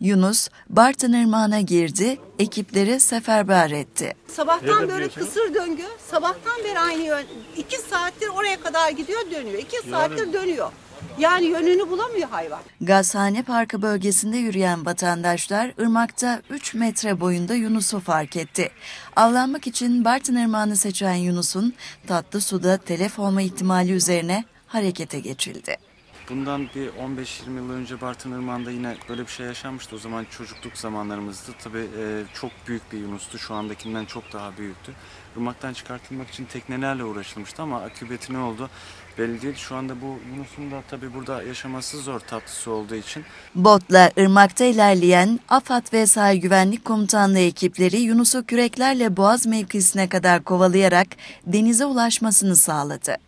Yunus, Bartın Irmağı'na girdi, ekipleri seferber etti. Sabahtan böyle kısır döngü, sabahtan beri aynı yön. iki saattir oraya kadar gidiyor dönüyor. iki saattir dönüyor. Yani yönünü bulamıyor hayvan. Gazhane Parkı bölgesinde yürüyen vatandaşlar ırmakta 3 metre boyunda Yunus'u fark etti. Avlanmak için Bartın Irmağı'nı seçen Yunus'un tatlı suda telef olma ihtimali üzerine harekete geçildi. Bundan bir 15-20 yıl önce Bartın Irmağı'nda yine böyle bir şey yaşanmıştı. O zaman çocukluk zamanlarımızdı. Tabii e, çok büyük bir Yunus'tu. Şu andakinden çok daha büyüktü. Irmaktan çıkartılmak için teknelerle uğraşılmıştı ama akıbeti ne oldu belli değil. Şu anda bu Yunus'un da tabii burada yaşaması zor tatlısı olduğu için. Botla ırmakta ilerleyen AFAD ve Sahil Güvenlik Komutanlığı ekipleri Yunus'u küreklerle Boğaz mevkisine kadar kovalayarak denize ulaşmasını sağladı.